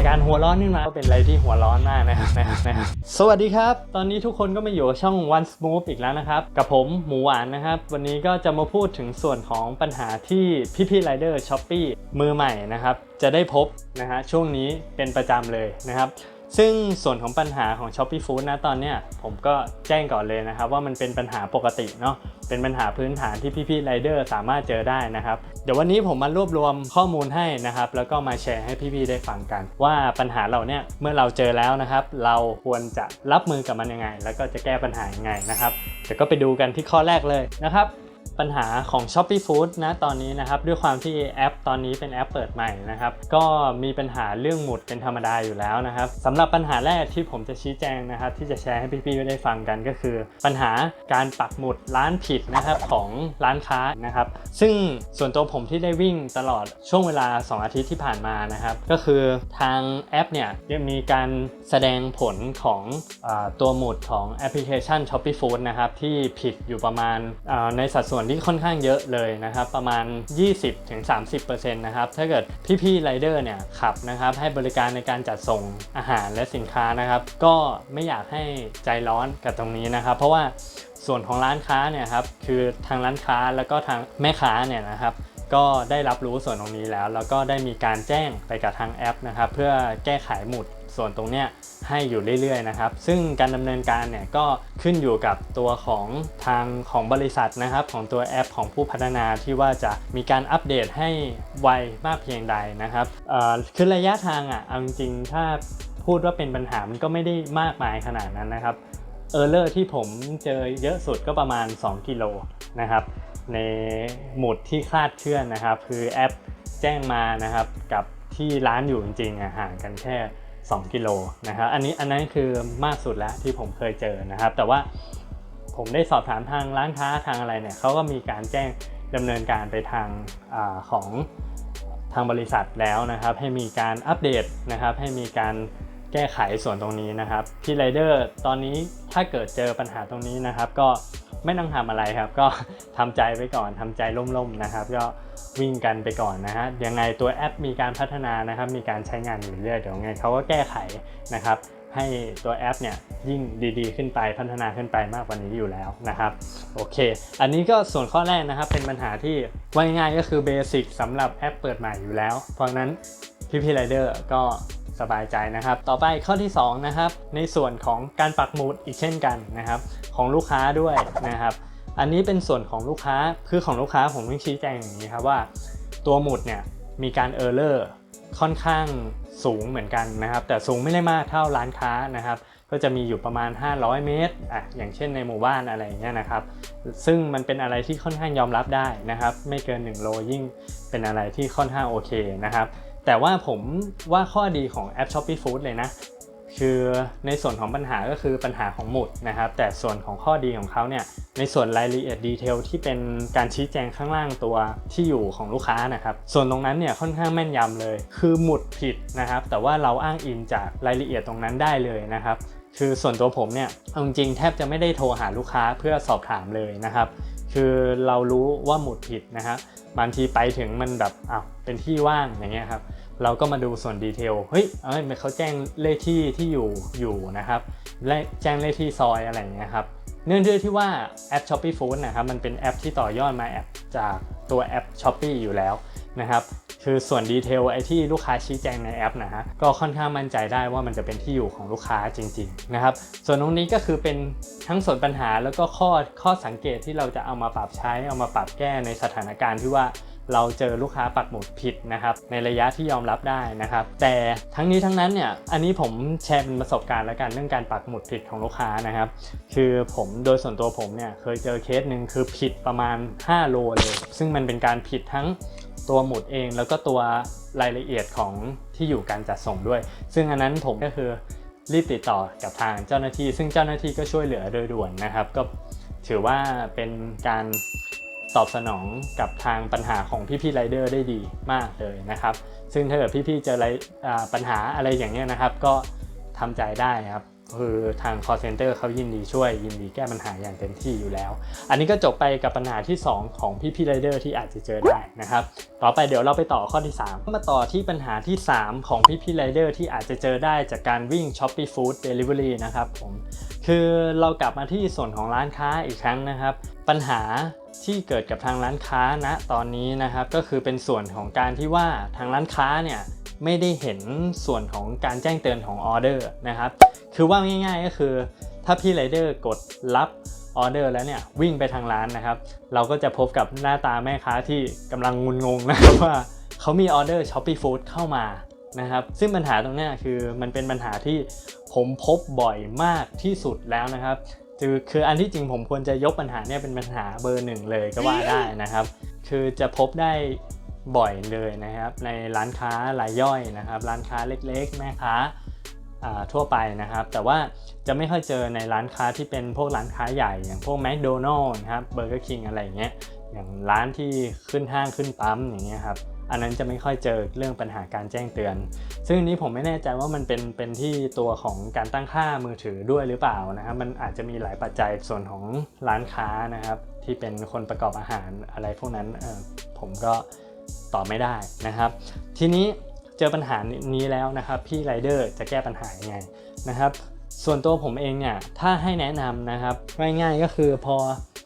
ายการหัวร้อนขึ้นมาก็เป็นอะไรที่หัวร้อนมากนะครับนะครับนะครับสวัสดีครับ ตอนนี้ทุกคนก็มาอยู่กับช่อง One Smooth อีกแล้วนะครับ กับผมหมูหวานนะครับ วันนี้ก็จะมาพูดถึงส่วนของปัญหาที่พี่พี่ไรเดอร์ช้อปปี้มือใหม่นะครับ จะได้พบนะฮะช่วงนี้เป็นประจำเลยนะครับ ซึ่งส่วนของปัญหาของ s h o p e e Food นะตอนเนี้ยผมก็แจ้งก่อนเลยนะครับ ว่ามันเป็นปัญหาปกติเนาะเป็นปัญหาพื้นฐานที่พี่ๆไรเดอร์สามารถเจอได้นะครับ เดี๋ยววันนี้ผมมารวบรวมข้อมูลให้นะครับ แล้วก็มาแชร์ให้พี่ๆได้ฟังกัน ว่าปัญหาเราเนี่ยเมื่อเราเจอแล้วนะครับ เราควรจะรับมือกับมันยังไง แล้วก็จะแก้ปัญหายังไงนะครับเดี๋ยวก็ไปดูกันที่ข้อแรกเลยนะครับ ปัญหาของ s h o p e e Food นะตอนนี้นะครับด้วยความที่แอปตอนนี้เป็นแอปเปิดใหม่นะครับก็มีปัญหาเรื่องหมุดเป็นธรรมดาอยู่แล้วนะครับสำหรับปัญหาแรกที่ผมจะชี้แจงนะครับที่จะแชร์ให้พี่ๆได้ฟังกันก็คือ ปัญหาการปักหมุดร้านผิดนะครับของร้านค้านะครับซึ่งส่วนตัวผมที่ได้วิ่งตลอดช่วงเวลา 2 อาทิตย์ที่ผ่านมานะครับก็คือทางแอปเนี่ยยังมีการแสดงผลของอตัวหมุดของแอปพลิเคชัน s h o p e e Food นะครับที่ผิดอยู่ประมาณในสัดส่วนที่ค่อนข้างเยอะเลยนะครับ ประมาณ 20-30%นะครับ ถ้าเกิดพี่ๆไรเดอร์เนี่ยขับนะครับให้บริการในการจัดส่งอาหารและสินค้านะครับ ก็ไม่อยากให้ใจร้อนกับตรงนี้นะครับ เพราะว่าส่วนของร้านค้าเนี่ยครับคือทางร้านค้าแล้วก็ทางแม่ค้าเนี่ยนะครับก็ได้รับรู้ส่วนตรงนี้แล้ว แล้วก็ได้มีการแจ้งไปกับทางแอปนะครับ เพื่อแก้ไขหมุด ส่วนตรงเนี้ยให้อยู่เรื่อยๆนะครับ ซึ่งการดำเนินการเนี่ยก็ขึ้นอยู่กับตัวของทางของบริษัทนะครับ ของตัวแอปของผู้พัฒนาที่ว่าจะมีการอัปเดตให้ไวมากเพียงใดนะครับคือระยะทางอะเอาจริงๆถ้าพูดว่าเป็นปัญหามันก็ไม่ได้มากมายขนาดนั้นนะครับเออร์เลอร์ที่ผมเจอเยอะสุดก็ประมาณ 2 กิโลนะครับ ในหมุดที่คลาดเคลื่อนนะครับ คือแอปแจ้งมานะครับ กับที่ร้านอยู่จริงๆอะห่างกันแค่ 2 กิโลนะครับอันนี้อันนั้นคือมากสุดแล้วที่ผมเคยเจอนะครับ แต่ว่าผมได้สอบถามทางร้านค้าทางอะไรเนี่ยเขาก็มีการแจ้งดำเนินการไปทางอของทางบริษัทแล้วนะครับ ให้มีการอัปเดตนะครับ ให้มีการแก้ไขส่วนตรงนี้นะครับพี่ไรเดอร์ตอนนี้ถ้าเกิดเจอปัญหาตรงนี้นะครับ ก็ไม่ต้องทำอะไรครับ ก็ทำใจไว้ก่อนทำใจล่มๆนะครับ ก็ วิ่งกันไปก่อนนะฮะยังไงตัวแอปมีการพัฒนานะครับ มีการใช้งานอยู่เรื่อยเดี๋ยวไงเขาก็แก้ไขนะครับ ให้ตัวแอปเนี่ยยิ่งดีๆ ขึ้นไปพัฒนาขึ้นไปมากกว่านี้อยู่แล้วนะครับโอเค อันนี้ก็ส่วนข้อแรกนะครับ เป็นปัญหาที่ว่าง่ายก็คือเบสิกสำหรับแอปเปิดใหม่อยู่แล้ว เพราะฉะนั้นพี่พี่ไรเดอร์ก็สบายใจนะครับ ต่อไปข้อที่2นะครับในส่วนของการปักหมุดอีกเช่นกันนะครับ ของลูกค้าด้วยนะครับ อันนี้เป็นส่วนของลูกค้าคือของลูกค้าผมต้องชี้แจงอย่างนี้ครับว่า ตัวหมุดเนี่ยมีการเออร์เลอร์ค่อนข้างสูงเหมือนกันนะครับ แต่สูงไม่ได้มากเท่าร้านค้านะครับ ก็จะมีอยู่ประมาณ 500 เมตรอะอย่างเช่นในหมู่บ้านอะไรเงี้ยนะครับ ซึ่งมันเป็นอะไรที่ค่อนข้างยอมรับได้นะครับ ไม่เกิน 1 โลยิ่งเป็นอะไรที่ค่อนข้างโอเคนะครับ แต่ว่าผมว่าข้อดีของแอป Shopee Food เลยนะ คือในส่วนของปัญหาก็คือปัญหาของหมุดนะครับ แต่ส่วนของข้อดีของเขาเนี่ยในส่วนรายละเอียดดีเทลที่เป็นการชี้แจงข้างล่างตัวที่อยู่ของลูกค้านะครับ ส่วนตรงนั้นเนี่ยค่อนข้างแม่นยำเลย คือหมุดผิดนะครับ แต่ว่าเราอ้างอิงจากรายละเอียดตรงนั้นได้เลยนะครับ คือส่วนตัวผมเนี่ยเอาจริงแทบจะไม่ได้โทรหาลูกค้าเพื่อสอบถามเลยนะครับ คือเรารู้ว่าหมุดผิดนะครับบางทีไปถึงมันแบบอ้าวเป็นที่ว่างอย่างเงี้ยครับ เราก็มาดูส่วนดีเทล เฮ้ยเอ้ยเขาแจ้งเลขที่ที่อยู่อยู่นะครับและแจ้งเลขที่ซอยอะไรอย่างเงี้ยครับ เนื่องด้วยที่ว่าแอป Shopee Food นะครับ มันเป็นแอปที่ต่อยอดมาแอปจากตัวแอป Shopee อยู่แล้วนะครับ คือส่วนดีเทลไอ้ที่ลูกค้าชี้แจงในแอปนะฮะ ก็ค่อนข้างมั่นใจได้ว่ามันจะเป็นที่อยู่ของลูกค้าจริง ๆ นะครับ ส่วนตรงนี้ก็คือเป็นทั้งส่วนปัญหาแล้วก็ข้อข้อสังเกตที่เราจะเอามาปรับใช้ เอามาปรับแก้ในสถานการณ์ที่ว่า เราเจอลูกค้าปักหมุดผิดนะครับในระยะที่ยอมรับได้นะครับ แต่ทั้งนี้ทั้งนั้นเนี่ยอันนี้ผมแชร์เป็นประสบการณ์แล้วกันเรื่องการปักหมุดผิดของลูกค้านะครับ คือผมโดยส่วนตัวผมเนี่ยเคยเจอเคสหนึ่งคือผิดประมาณ 5 โลเลย ซึ่งมันเป็นการผิดทั้งตัวหมุดเองแล้วก็ตัวรายละเอียดของที่อยู่การจัดส่งด้วย ซึ่งอันนั้นผมก็คือรีบติดต่อกับทางเจ้าหน้าที่ ซึ่งเจ้าหน้าที่ก็ช่วยเหลือโดยด่วนนะครับ ก็ถือว่าเป็นการ ตอบสนองกับทางปัญหาของพี่ๆไรเดอร์ได้ดีมากเลยนะครับ ซึ่งถ้าเกิดพี่ๆเจออะไรปัญหาอะไรอย่างเงี้ยนะครับ ก็ทำใจได้ครับคือทาง call center เขายินดีช่วยยินดีแก้ปัญหาอย่างเต็มที่อยู่แล้ว อันนี้ก็จบไปกับปัญหาที่ 2 ของพี่พี่ไรเดอร์ที่อาจจะเจอได้นะครับ ต่อไปเดี๋ยวเราไปต่อข้อที่ 3 มาต่อที่ปัญหาที่ 3 ของพี่พี่ไรเดอร์ที่อาจจะเจอได้จากการวิ่ง Shopee Food Delivery นะครับผม คือเรากลับมาที่ส่วนของร้านค้าอีกครั้งนะครับ ปัญหา ที่เกิดกับทางร้านค้าณตอนนี้นะครับ ก็คือเป็นส่วนของการที่ว่าทางร้านค้าเนี่ยไม่ได้เห็นส่วนของการแจ้งเตือนของออเดอร์นะครับ คือว่าง่ายๆก็คือ ถ้าพี่ไรเดอร์กดรับออเดอร์แล้วเนี่ยวิ่งไปทางร้านนะครับ เราก็จะพบกับหน้าตาแม่ค้าที่กำลังงุนงงนะครับว่าเขามีออเดอร์ Shopee Food เข้ามานะครับ ซึ่งปัญหาตรงนี้คือมันเป็นปัญหาที่ผมพบบ่อยมากที่สุดแล้วนะครับ คือคืออันที่จริงผมควรจะยกปัญหาเนี่ยเป็นปัญหาเบอร์หนึ่งเลยก็ว่าได้นะครับ คือจะพบได้บ่อยเลยนะครับ ในร้านค้ารายย่อยนะครับ ร้านค้าเล็กๆ แม่ค้าทั่วไปนะครับ แต่ว่าจะไม่ค่อยเจอในร้านค้าที่เป็นพวกร้านค้าใหญ่ อย่างพวกแมคโดนัลล์นะครับเบอร์เกอร์คิงอะไรอย่างเงี้ยอย่างร้านที่ขึ้นห้างขึ้นปั๊มอย่างเงี้ยครับ อันนั้นจะไม่ค่อยเจอเรื่องปัญหาการแจ้งเตือน ซึ่งนี้ผมไม่แน่ใจว่ามันเป็นเป็นที่ตัวของการตั้งค่ามือถือด้วยหรือเปล่านะครับ มันอาจจะมีหลายปัจจัยส่วนของร้านค้านะครับ ที่เป็นคนประกอบอาหารอะไรพวกนั้นผมก็ตอบไม่ได้นะครับ ทีนี้เจอปัญหานี้แล้วนะครับ พี่ไรเดอร์จะแก้ปัญหายังไงนะครับส่วนตัวผมเองเนี่ยถ้าให้แนะนำนะครับง่ายๆก็คือพอ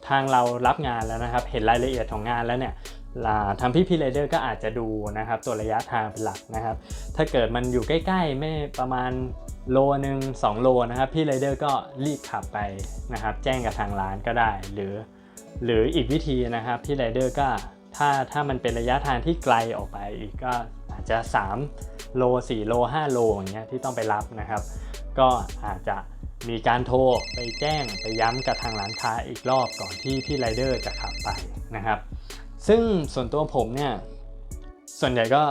ทางเรารับงานแล้วนะครับ เห็นรายละเอียดของงานแล้วเนี่ย ทำพี่พี่ไรเดอร์ก็อาจจะดูนะครับ ตัวระยะทางเป็นหลักนะครับ ถ้าเกิดมันอยู่ใกล้ๆ ไม่ประมาณโลนึง2 โลนะครับ พี่ไรเดอร์ก็รีบขับไปนะครับ แจ้งกับทางร้านก็ได้ หรือ หรืออีกวิธีนะครับ พี่ไรเดอร์ก็ถ้าถ้ามันเป็นระยะทางที่ไกลออกไปอีกก็อาจจะ 3 โล 4 โล 5 โลอย่างเงี้ยที่ต้องไปรับนะครับ ก็อาจจะมีการโทรไปแจ้งไปย้ำกับทางร้านค้าอีกรอบก่อนที่พี่ไรเดอร์จะขับไปนะครับ ซึ่งส่วนตัวผมเนี่ยส่วนใหญ่ก็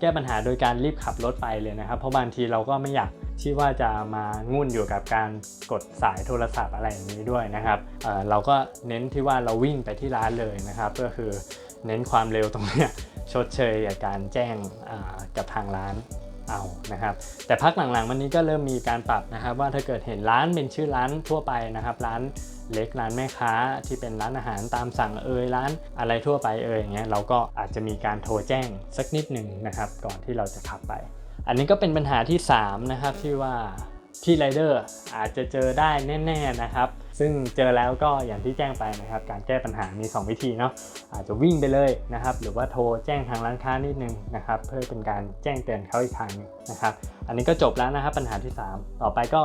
แก้ปัญหาโดยการรีบขับรถไปเลยนะครับ เพราะบางทีเราก็ไม่อยากที่ว่าจะมางุ่นอยู่กับการกดสายโทรศัพท์อะไรอย่างนี้ด้วยนะครับเเราก็เน้นที่ว่าเราวิ่งไปที่ร้านเลยนะครับก็คือเน้นความเร็วตรงเนี้ยชดเชยกับการแจ้งกับทางร้าน เอานะครับแต่พักหลังๆวันนี้ก็เริ่มมีการปรับนะครับ ว่าถ้าเกิดเห็นร้านเป็นชื่อร้านทั่วไปนะครับ ร้านเล็กร้านแม่ค้าที่เป็นร้านอาหารตามสั่งเอ่ยร้านอะไรทั่วไปเอ่ยอย่างเงี้ยเราก็อาจจะมีการโทรแจ้งสักนิดหนึ่งนะครับ ก่อนที่เราจะขับไป อันนี้ก็เป็นปัญหาที่ 3 นะครับที่ว่าพี่ไรเดอร์อาจจะเจอได้แน่ ๆนะครับ ซึ่งเจอแล้วก็อย่างที่แจ้งไปนะครับ การแก้ปัญหามี 2 วิธีเนาะอาจจะวิ่งไปเลยนะครับ หรือว่าโทรแจ้งทางร้านค้านิดนึงนะครับ เพื่อเป็นการแจ้งเตือนเขาอีกทางนึงนะครับ อันนี้ก็จบแล้วนะครับปัญหาที่ 3 ต่อไปก็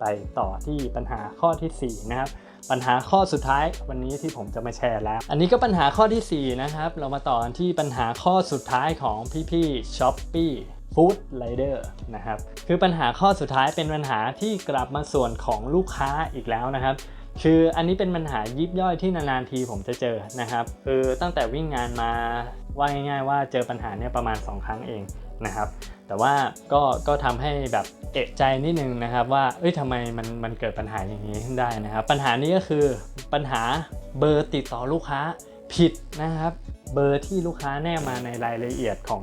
ไปต่อที่ปัญหาข้อทีสี่4นะครับปัญหาข้อสุดท้ายวันนี้ที่ผมจะมาแชร์แล้ว อันนี้ก็ปัญหาข้อทีสี่4 นะครับ เรามาต่อที่ปัญหาข้อสุดท้ายของพี่ๆ Shopee Food Rider นะครับคือปัญหาข้อสุดท้ายเป็นปัญหาที่กลับมาส่วนของลูกค้าอีกแล้วนะครับ คืออันนี้เป็นปัญหายิบย่อยที่นานๆทีผมจะเจอนะครับคือตั้งแต่วิ่งงานมาว่าง่ายๆว่าเจอปัญหาเนี่ยประมาณ 2 ครั้งเองนะครับแต่ว่าก็ก็ทำให้แบบเอะใจนิดนึงนะครับว่าเอ้ยทำไมมันมันเกิดปัญหาอย่างนี้ขึ้นได้นะครับ ปัญหานี้ก็คือปัญหาเบอร์ติดต่อลูกค้า ผิดนะครับ เบอร์ที่ลูกค้าแนบมาในรายละเอียดของ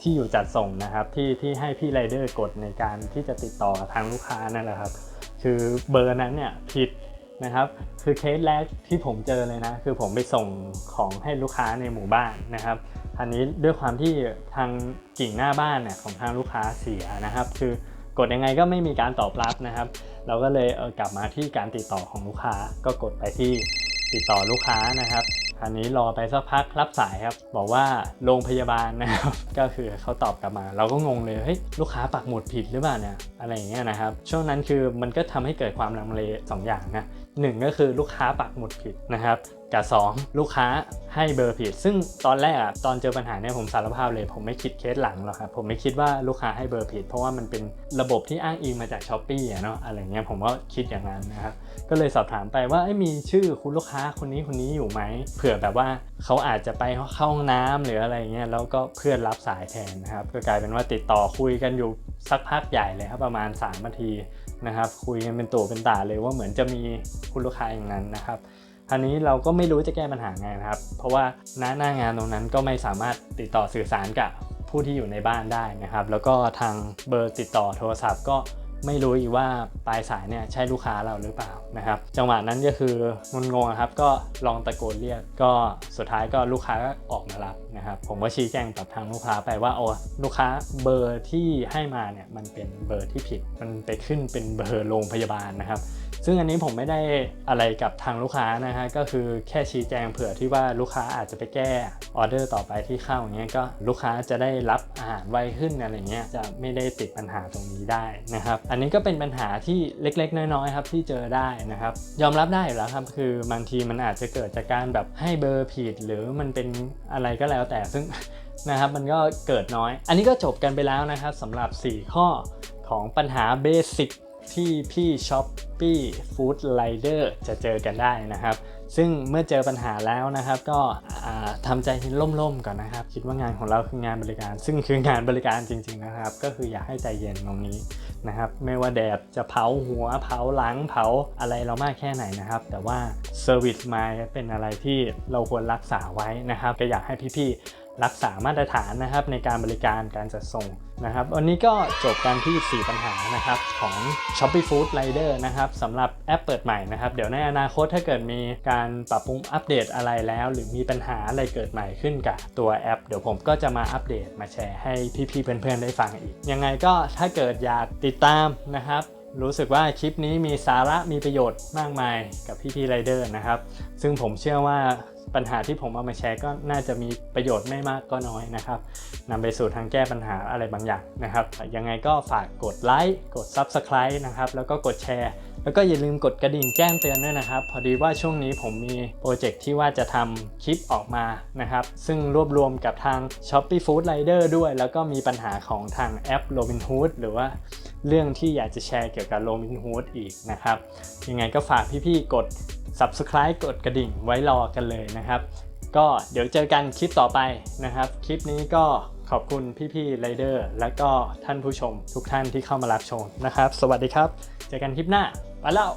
ที่อยู่จัดส่งนะครับ ที่ที่ให้พี่ไรเดอร์กดในการที่จะติดต่อทางลูกค้านั่นแหละครับ คือเบอร์นั้นเนี่ยผิดนะครับ คือเคสแรกที่ผมเจอเลยนะ คือผมไปส่งของให้ลูกค้าในหมู่บ้านนะครับอันนี้ด้วยความที่ทางกิ่งหน้าบ้านเนี่ยของทางลูกค้าเสียนะครับ คือกดยังไงก็ไม่มีการตอบรับนะครับ เราก็เลยเออกลับมาที่การติดต่อของลูกค้าก็กดไปที่ติดต่อลูกค้านะครับ อันนี้รอไปสักพักรับสายครับ บอกว่าโรงพยาบาลนะครับ ก็คือเขาตอบกลับมา เราก็งงเลยเฮ้ยลูกค้าปักหมุดผิดหรือเปล่าเนี่ยอะไรอย่างเงี้ยนะครับ ช่วงนั้นคือมันก็ทำให้เกิดความลังเลสองอย่างนะหนึ่งก็คือลูกค้าปักหมุดผิดนะครับ กับสองลูกค้าให้เบอร์ผิด ซึ่งตอนแรกอะตอนเจอปัญหาเนี่ยผมสารภาพเลย ผมไม่คิดเคสหลังหรอกครับผมไม่คิดว่าลูกค้าให้เบอร์ผิด เพราะว่ามันเป็นระบบที่อ้างอิงมาจากช้อปปี้อะเนาะอะไรเงี้ยผมก็คิดอย่างนั้นนะครับก็เลยสอบถามไปว่ามีชื่อคุณลูกค้าคนนี้คนนี้อยู่ไหมเผื่อแบบว่าเขาอาจจะไปเข้าห้องน้ำหรืออะไรเงี้ยแล้วก็เพื่อนรับสายแทนนะครับก็กลายเป็นว่าติดต่อคุยกันอยู่สักพักใหญ่เลยครับประมาณ3นาทีนะครับคุยกันเป็นตัวเป็นตาเลยว่าเหมือนจะมีคุณลูกค้าอย่างนั้นนะครับ ราวนี้เราก็ไม่รู้จะแก้ปัญหาไงนะครับ เพราะว่าหน้าหน้างานตรงนั้นก็ไม่สามารถติดต่อสื่อสารกับผู้ที่อยู่ในบ้านได้นะครับ แล้วก็ทางเบอร์ติดต่อโทรศัพท์ก็ไม่รู้อีกว่าปลายสายเนี่ยใช่ลูกค้าเราหรือเปล่านะครับ จังหวะนั้นก็คืองงงๆครับก็ลองตะโกนเรียกก็สุดท้ายก็ลูกค้าก็ออกมารับนะครับ ผมก็ชี้แจงกับทางลูกค้าไปว่าโอ้ลูกค้าเบอร์ที่ให้มาเนี่ยมันเป็นเบอร์ที่ผิด มันไปขึ้นเป็นเบอร์โรงพยาบาลนะครับ ซึ่งอันนี้ผมไม่ได้อะไรกับทางลูกค้านะฮะก็คือแค่ชี้แจงเผื่อที่ว่าลูกค้าอาจจะไปแก้ออเดอร์ต่อไปที่เข้าอย่างเงี้ยก็ลูกค้าจะได้รับอาหารไวขึ้นอะไรเงี้ยจะไม่ได้ติดปัญหาตรงนี้ได้นะครับ อันนี้ก็เป็นปัญหาที่เล็กๆ น้อยๆครับที่เจอได้นะครับ ยอมรับได้อยู่แล้วครับคือบางทีมันอาจจะเกิดจากการแบบให้เบอร์ผิด หรือมันเป็นอะไรก็แล้วแต่ซึ่งนะครับมันก็เกิดน้อย อันนี้ก็จบกันไปแล้วนะครับสำหรับ 4 ข้อของปัญหาเบสิก ที่พี่ s h o p e e Food Rider จะเจอกันได้นะครับ ซึ่งเมื่อเจอปัญหาแล้วนะครับ ก็อ่าทำใจล่มๆก่อนนะครับ คิดว่างานของเราคืองานบริการ ซึ่งคืองานบริการจริง ๆนะครับ ก็คืออยากให้ใจเย็นตรงนี้นะครับ ไม่ว่าแดดจะเผาหัวเผาหลังเผาอะไรเรามากแค่ไหนนะครับ แต่ว่าเซอร์วิสมาเป็นอะไรที่เราควรรักษาไว้นะครับ ก็อยากให้พี่ๆรักษามาตรฐานนะครับในการบริการการจัดส่ง นะครับวันนี้ก็จบกันที่ 4 ปัญหานะครับของ Shopee Food Rider นะครับสำหรับแอปเปิดใหม่นะครับ เดี๋ยวในอนาคตถ้าเกิดมีการปรับปรุงอัปเดตอะไรแล้ว หรือมีปัญหาอะไรเกิดใหม่ขึ้นกับตัวแอป เดี๋ยวผมก็จะมาอัปเดตมาแชร์ให้พี่ๆเพื่อนๆได้ฟังอีก ยังไงก็ถ้าเกิดอยากติดตามนะครับ รู้สึกว่าคลิปนี้มีสาระมีประโยชน์มากมายกับพี่ๆไรเดอร์นะครับ ซึ่งผมเชื่อว่าปัญหาที่ผมเอามาแชร์ก็น่าจะมีประโยชน์ไม่มากก็น้อยนะครับนำไปสู่ทางแก้ปัญหาอะไรบางอย่างนะครับ ยังไงก็ฝากกดไลค์กด Subscribe นะครับ แล้วก็กดแชร์ แล้วก็อย่าลืมกดกระดิ่งแจ้งเตือนด้วยนะครับ พอดีว่าช่วงนี้ผมมีโปรเจกต์ที่ว่าจะทำคลิปออกมานะครับ ซึ่งรวบรวมกับทาง Shopee Food Rider ด้วย แล้วก็มีปัญหาของทางแอป Robinhood หรือว่า เรื่องที่อยากจะแชร์เกี่ยวกับโรบินฮูดอีกนะครับ ยังไงก็ฝากพี่ๆกด Subscribe กดกระดิ่งไว้รอกันเลยนะครับ ก็เดี๋ยวเจอกันคลิปต่อไปนะครับ คลิปนี้ก็ขอบคุณพี่ๆไรเดอร์และก็ท่านผู้ชมทุกท่านที่เข้ามารับชมนะครับ สวัสดีครับ เจอกันคลิปหน้าไปแล้ว